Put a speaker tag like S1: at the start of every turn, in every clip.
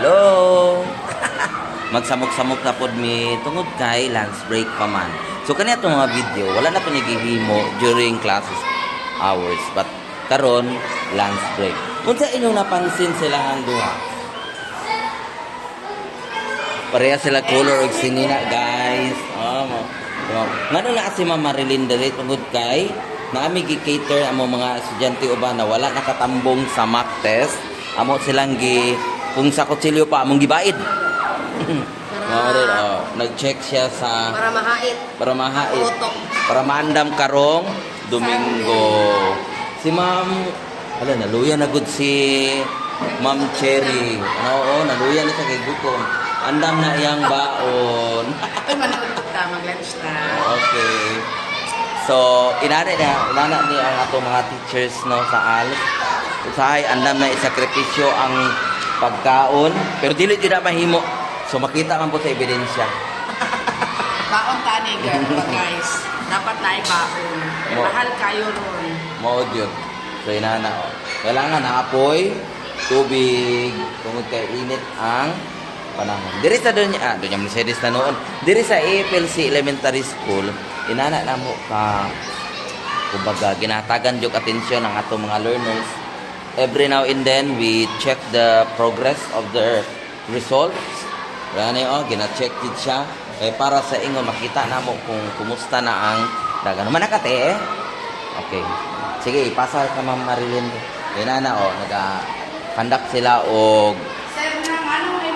S1: Hello! Magsamok-samok na pod mi tungod kay lunch break pa man. So kaniya itong mga video, wala na po nagihimo during classes hours. But karon lunch break. Unsa inyong napansin sila ang duha? Pareha sila color og sinina, guys. Oh, mo. Oh. Ngano na kasi Ma'am Marilyn diri tungod kay naami gi-cater amo mga estudyante uban na wala nakatambong sa mock test. Amo silang gi kung sa kutsilyo pa among gibaid. Ma'am Marilyn, oh, nag-check siya sa
S2: Para mahait.
S1: para mahait
S2: Utok.
S1: para maandam karong Domingo. Si Ma'am, ala naluya na gud si Ma'am Cherry. Oo, naluya na sa kay gutom. Andam na iyang baon.
S2: Ay, manood ka. Mag-lunch na.
S1: Okay. So, inari na, inana ni ang ato mga teachers no sa ALS. Usahay, andam na isakripisyo ang pagkaon. Pero dili na mahimo. So, makita man po sa ebidensya.
S2: Baon tani, guys. Dapat na baon.
S1: Mo.
S2: Mahal kayo ron.
S1: Mao jud. So inana oh. Kailangan na apoy, tubig, tungod kay init ang panahon. Diri sa doon ah, doon Mercedes na noon. Diri sa APLC Elementary School, inana na mo ka kumbaga ginatagan jud atensyon ang atong mga learners. Every now and then we check the progress of their results. Rani oh, gina-check jud siya eh, para sa ingon makita na mo kung kumusta na ang dagan. Manakate eh. Okay. Sige, ipasa ka Ma'am Marilyn. Yan na, oh, nag-conduct sila
S2: eh,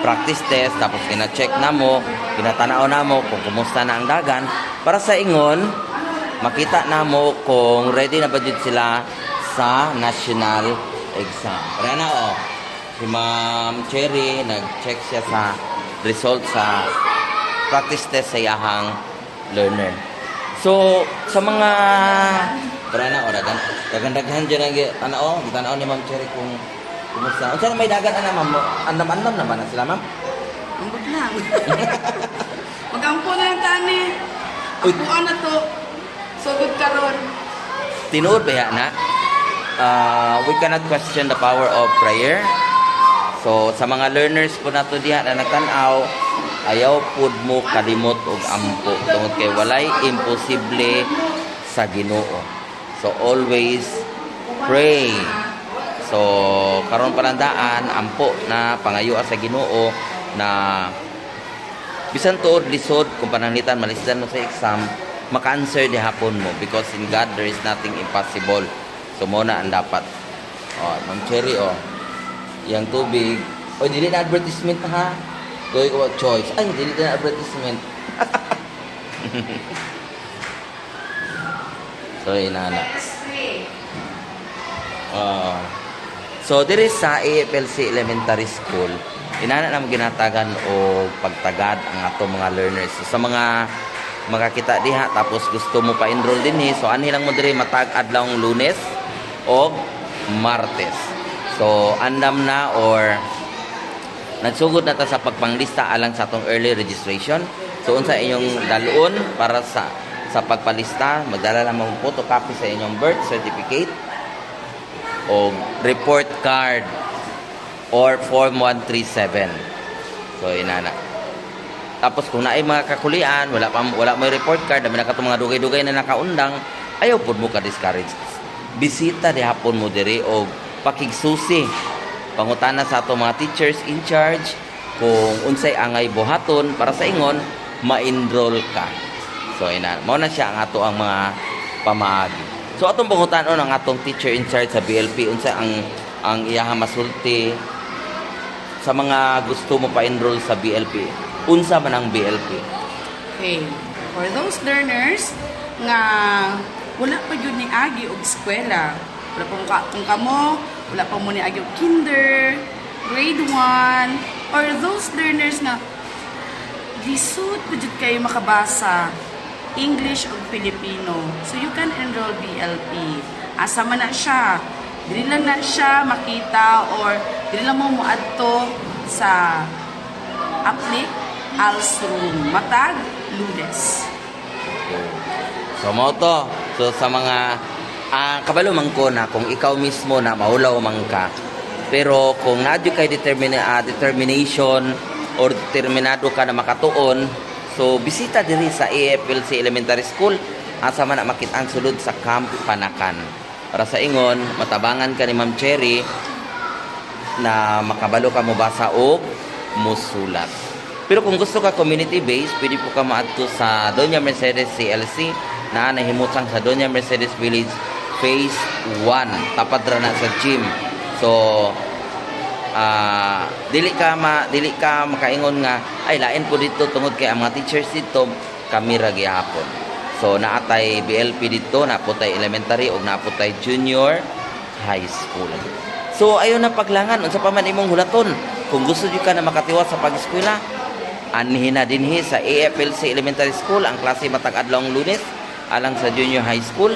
S1: practice test, tapos kina-check na mo, kinatanaw na mo kung kumusta na ang dagan. Para sa ingon, makita na mo kung ready na ba dito sila sa national exam. Kaya na, oh, si Ma'am Cherry, nag-check siya sa result sa practice test sa iyahang learner. So, sa mga Tara na, o, dagan, dagan-daghan dyan ang ano, oh, gitanaw ni Ma'am Cherry kung kumusta. Unsa na may dagan ana ma'am? Andam-andam naman na sila ma'am.
S2: Ambot lang. Magampo na tani.
S1: Uy.
S2: Ampuan na to. Sugod karon.
S1: Tinuod ba yan, na? Uh, we cannot question the power of prayer. So, sa mga learners po nato diha na nagtanaw, ayaw pud mo kalimot og ampo tungod kay walay imposible sa Ginoo. So, always pray. So, karon palandaan ampo na pangayo sa Ginoo na bisan tuod lisod kung pananglitan malisdan mo sa exam maka-answer di hapon mo because in God there is nothing impossible so mo na ang dapat. Oh ma'am cherry oh. Yang tubig. Oh dili na advertisement ha. Doy ko choice. Ay dili na advertisement. So inana Oo. So diri sa AFLC Elementary School, inana na ginatagan o pagtagad ang ato mga learners. So, sa mga makakita diha tapos gusto mo pa enroll din eh. So anhi lang mo diri matag adlaw Lunes o Martes. So andam na or nagsugod na ta sa pagpanglista alang sa atong early registration. So unsa inyong dalon para sa sa pagpalista, magdala mo photocopy sa inyong birth certificate o report card or form 137. So inana. Tapos kung naay mga kakulian, wala pa wala mo report card, dami na katong mga dugay-dugay na nakaundang, ayaw pud mo ka discourage. Bisita di hapon mo diri og pakigsusi. Pangutana sa ato mga teachers in charge kung unsay angay buhaton para sa ingon ma-enroll ka. So ina, mao na siya ang ato ang mga pamaagi. So atong pangutanon ang atong teacher in charge sa BLP unsa ang ang iyaha masulti sa mga gusto mo pa-enroll sa BLP. Unsa man ang BLP?
S2: Okay. For those learners nga wala pa yun ni agi og eskwela. Wala pa mo ka- kung kamo, wala pa mo ni agi og kinder, grade 1, or those learners nga lisod pa jud kayo makabasa English o Filipino. So you can enroll BLP. Asa man na siya. Dili lang na siya makita or dili lang mo muadto sa Aplik Als Room. Matag Lunes.
S1: So mo to. So sa mga ah kabalo man ko na kung ikaw mismo na maulaw man ka Pero kung nadyo kay determina, ah, determination or determinado ka na makatuon, so bisita diri sa AFLC Elementary School asa man na makit-an sulod sa Camp Panakan. Para sa ingon, matabangan ka ni Ma'am Cherry na makabalo ka mo basa og musulat. Pero kung gusto ka community-based, pwede po ka maadto sa Doña Mercedes CLC na nahimutang sa Doña Mercedes Village Phase 1. Tapad ra na sa gym. So, ah dili ka ma dili ka makaingon nga ay lain po dito tungod kay ang mga teachers dito kami ra gihapon. So naatay BLP dito, naputay elementary ug naputay junior high school. So ayon na paglangan unsa pa man imong hulaton kung gusto jud ka na makatiwas sa pag-eskwela anhin na dinhi sa AFLC Elementary School ang klase matag adlawng Lunes alang sa junior high school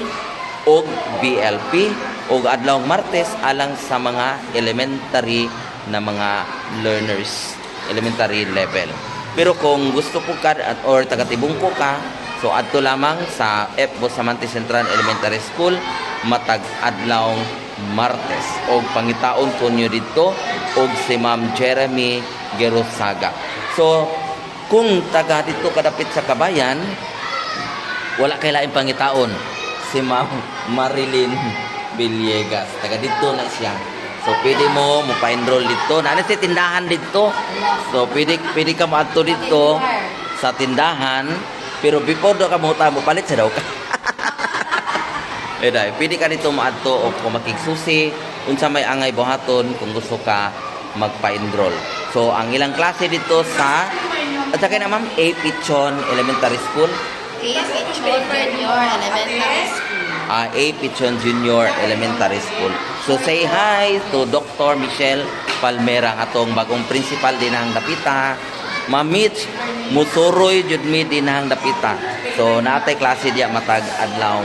S1: ug BLP ug adlawng Martes alang sa mga elementary na mga learners elementary level. Pero kung gusto po ka at- or taga-tibungko ka, so adto lamang sa F. Bustamante Central Elementary School matag adlawng Martes og pangitaon ko nyo dito og si Ma'am Jeremy Gerosaga. So kung taga dito kadapit sa kabayan, wala kay lain pangitaon si Ma'am Marilyn Villegas. Taga dito na siya. So pwede mo mo pa-enroll dito. Na si tindahan dito. So pwede pwede ka maadto dito sa tindahan pero before do ka mo mo palit sa daw ka. Eh dai, pwede ka dito maadto o kung makigsusi unsa may angay buhaton kung gusto ka magpa-enroll. So ang ilang klase dito sa at saka na ma'am A. Pichon Elementary School
S3: Junior Elementary School.
S1: uh, A. Pichon Junior Elementary School. So say hi to Dr. Michelle Palmera atong bagong principal din ang dapita. Ma'am Mitch, musuroy jud mi din ang dapita. So natay klase diya matag adlaw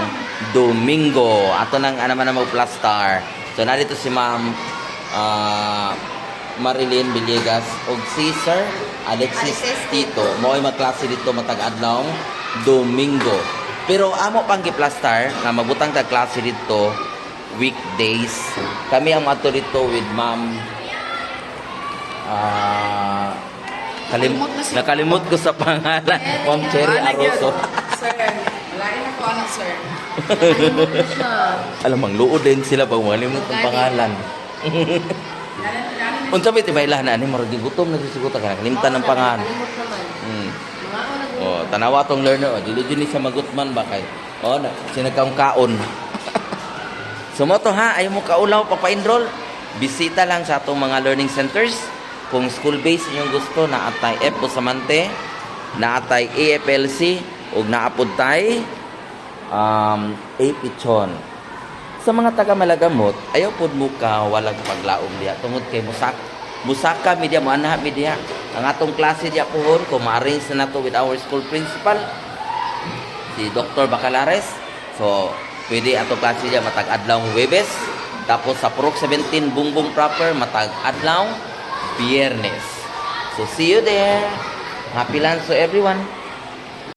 S1: Domingo. Ato nang ano man mo plus star. So narito si Ma'am ah, Marilyn Villegas og si Sir Alexis
S3: Alexis
S1: Tito. Mo'y magklase dito matag adlaw Domingo. Pero amo pang giplastar nga mabutang tag klase dito weekdays. Kami ang ato dito with Ma'am ah kalim
S2: Kalimot na si-
S1: nakalimot ko sa pangalan Ma'am Cherry. Aroso.
S2: Sir, lain ako ano, sir.
S1: Alam mang luod din sila pag malimot ang pangalan. Unsa may tibaylah na ani murag gutom na siguto ka nakalimtan ng pangalan.
S3: Kalimot naman.
S1: Hmm.
S3: Mga
S1: Oh, tanawa tong learner, oh, dili dili siya magutman ba kay. Oh, na, sinagkaong kaon. Sumoto ha, ayaw mo kaulaw papa-enroll. Bisita lang sa atong mga learning centers. Kung school-based inyong gusto, na atay F. Bustamante, na atay AFLC, ug naapod tay um, A. Pichon. Sa mga taga Malagamot, ayaw pod mo ka walang paglaom diya tungod kay musak musaka media mo anha media. Ang atong klase diya pohon kung ma-arrange na nato with our school principal si Dr. Bacalares. So pwede atong klase diya matag adlaw Webes. Tapos sa Purok 17 Bungbong proper matag adlaw Biyernes. So see you there. Happy lunch to everyone